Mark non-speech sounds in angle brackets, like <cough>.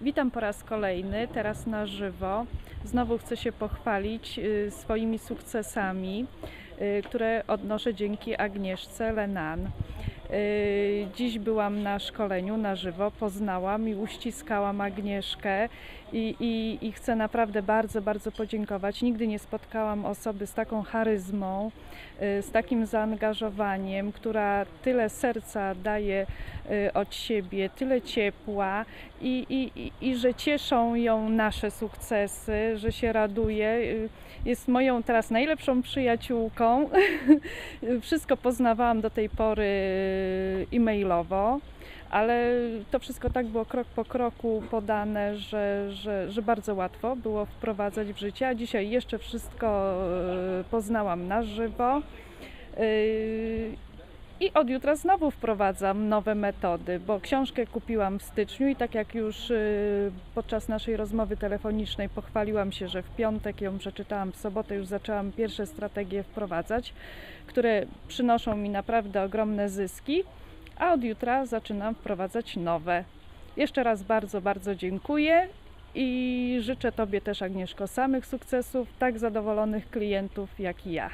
Witam po raz kolejny, teraz na żywo. Znowu chcę się pochwalić y, swoimi sukcesami, y, które odnoszę dzięki Agnieszce Lenan. Y, Dziś byłam na szkoleniu na żywo, poznałam i uściskałam Agnieszkę i, i, i chcę naprawdę bardzo, bardzo podziękować. Nigdy nie spotkałam osoby z taką charyzmą, y, z takim zaangażowaniem, która tyle serca daje y, od siebie, tyle ciepła i, i, i, że cieszą ją nasze sukcesy, że się raduje. Jest moją teraz najlepszą przyjaciółką. <laughs> Wszystko poznawałam do tej pory e-mailowo, ale to wszystko tak było krok po kroku podane, że, że, że bardzo łatwo było wprowadzać w życie. A dzisiaj jeszcze wszystko y, poznałam na żywo. I od jutra znowu wprowadzam nowe metody, bo książkę kupiłam w styczniu i tak jak już y, podczas naszej rozmowy telefonicznej pochwaliłam się, że w piątek ją przeczytałam, w sobotę już zaczęłam pierwsze strategie wprowadzać, które przynoszą mi naprawdę ogromne zyski, a od jutra zaczynam wprowadzać nowe. Jeszcze raz bardzo, bardzo dziękuję i życzę Tobie też, Agnieszko, samych sukcesów, tak zadowolonych klientów jak i ja.